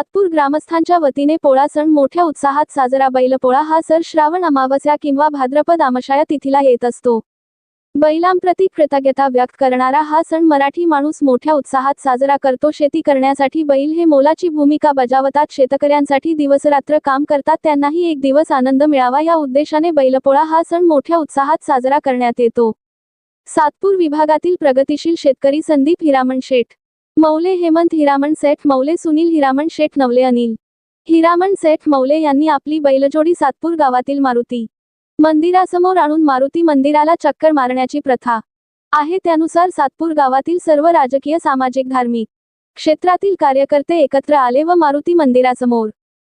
सातपूर ग्रामस्थांच्या वतीने पोळा सण मोठ्या उत्साहात साजरा. बैलपोळा हा सर श्रावण अमावस्या किंवा भाद्रपद आमशाया तिथीला येत असतो. बैलांप्रती कृतज्ञता व्यक्त करणारा हा सण मराठी माणूस मोठ्या उत्साहात साजरा करतो. शेती करण्यासाठी बैल हे मोलाची भूमिका बजावतात. शेतकऱ्यांसाठी दिवसरात्र काम करतात. त्यांनाही एक दिवस आनंद मिळावा. या उद्देशाने बैलपोळा हा सण मोठ्या उत्साहात साजरा करण्यात येतो. सातपूर विभागातील प्रगतिशील शेतकरी संदीप हिरामण शेठ मौले हेमंत हिरामण सेठ मौले सुनील हिरामण शेठ नवले अनिल. हिरामण सेठ मौले यांनी आपली बैलजोडी सातपूर गावातील मारुती मंदिरासमोर आणून मारुती मंदिराला चक्कर मारण्याची प्रथा आहे. त्यानुसार सातपूर गावातील सर्व राजकीय सामाजिक धार्मिक क्षेत्रातील कार्यकर्ते एकत्र आले व मारुती मंदिरासमोर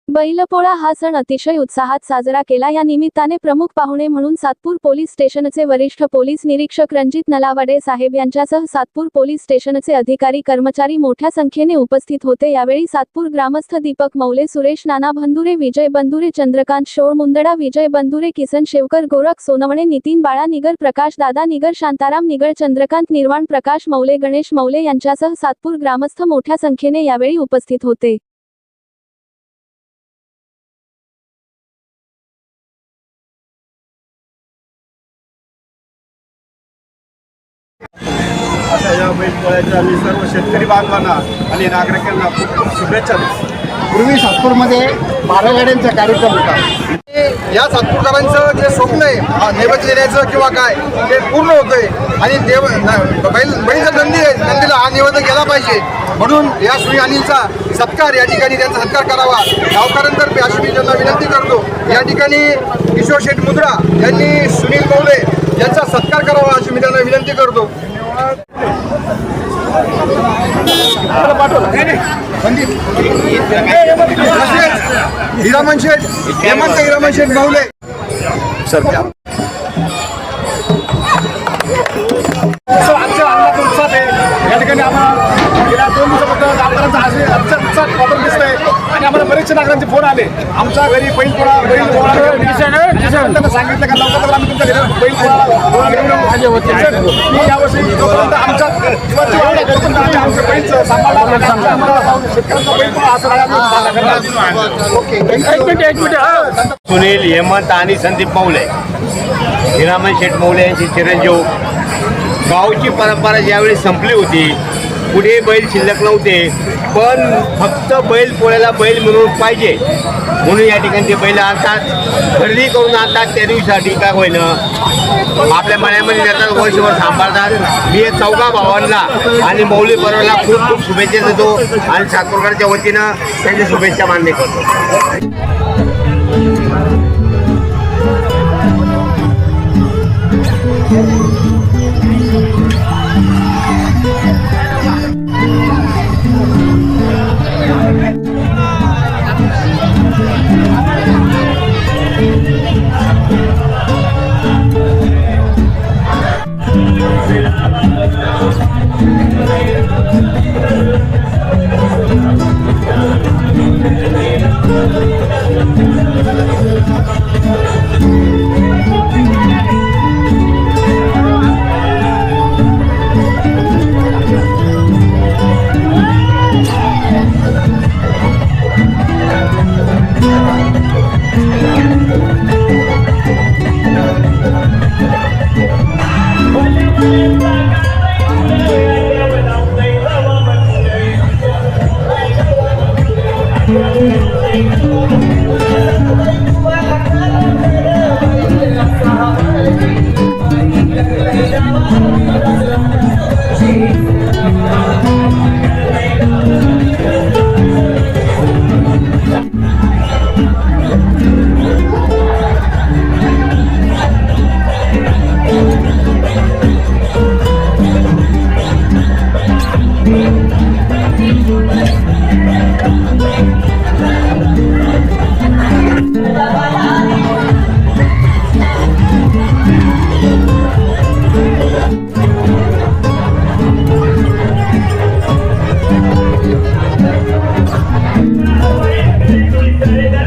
बैलपोळा हा सण अतिशय उत्साहात साजरा केला. या निमित्ताने प्रमुख पाहुणे म्हणून सातपूर पोलीस स्टेशनचे वरिष्ठ पोलीस निरीक्षक रणजित नलावडे साहेब यांच्यासह सातपूर पोलीस स्टेशनचे अधिकारी कर्मचारी मोठ्या संख्येने उपस्थित होते. यावेळी सातपूर ग्रामस्थ दीपक मौले सुरेश नाना बंधुरे विजय बंधुरे चंद्रकांत शोळ मुंदडा विजय बंधुरे किसन शेवकर गोरख सोनवणे नितीन बाळा निगर प्रकाश दादा निगर शांताराम निगर चंद्रकांत निर्वाण प्रकाश मौले गणेश मौले यांच्यासह सातपूर ग्रामस्थ मोठ्या संख्येने यावेळी उपस्थित होते. अशा या बैलपोळ्याच्या मी सर्व शेतकरी बांधवांना आणि नागरिकांना खूप शुभेच्छा देतो. पूर्वी सातपूरमध्ये बारा गाड्यांचा कार्यक्रम होता. या सातपूरकरांचं जे स्वप्न आहे हा, नैवेद्य देण्याचं किंवा काय ते पूर्ण होतंय. आणि देव न- बैल बैलचा नंदी आहे नंदीला हा नैवेद्य गेला पाहिजे. म्हणून या श्री अनिलचा सत्कार या ठिकाणी त्यांचा सत्कार करावा. गावकऱ्यांतर्फे अशी मी त्यांना विनंती करतो. या ठिकाणी किशोर शेठ मुद्रा यांनी सुनील कौले यांचा सत्कार करावा अशी मी त्यांना विनंती करतो. हिरामन शेठ हेमंत हिरामन शेठ भाऊले सर आमच्या अंगात उत्साह आहे. या ठिकाणी आम्हाला गेल्या दोन दिवसापासून आमदारांचा असे अतिशय उत्साह वातावरण दिसतंय आणि आम्हाला बरेचसे नागरांचे फोन आले आमच्या घरी बैल पोळा बैल पोळा त्यांना सांगितलं का लवकर आम्ही तुमच्या घरी बैल पोळा पोळा घेऊन येऊ. मी यावर्षी जोपर्यंत आमच्या जीवाची वाढ आहे, तोपर्यंत आम्ही आमच्या बैलचं सांभाळणार आमच्या आम्हाला शेतकऱ्यांचा बैल पोळा असं राहणार ओके एक मिनिट एक मिनिट हा सुनील हेमंत आणि संदीप मौले हिरामन शेठ मौले यांचे चिरंजीव गावची परंपरा ज्यावेळी संपली होती पुढे बैल शिल्लक नव्हते पण फक्त बैल पोळ्याला बैल मिळवून पाहिजे. म्हणून या ठिकाणी ते बैल आणतात. खरेदी करून आणतात त्या दिवसासाठी काय होईना. आपल्या मनामध्ये त्याचा वर्षभर सांभाळतात. मी या चौघा भावांना आणि मौली बरोबरला खूप खूप शुभेच्छा देतो आणि सातपूरकरच्या वतीनं त्यांच्या शुभेच्छा मान्य करतो. Hey,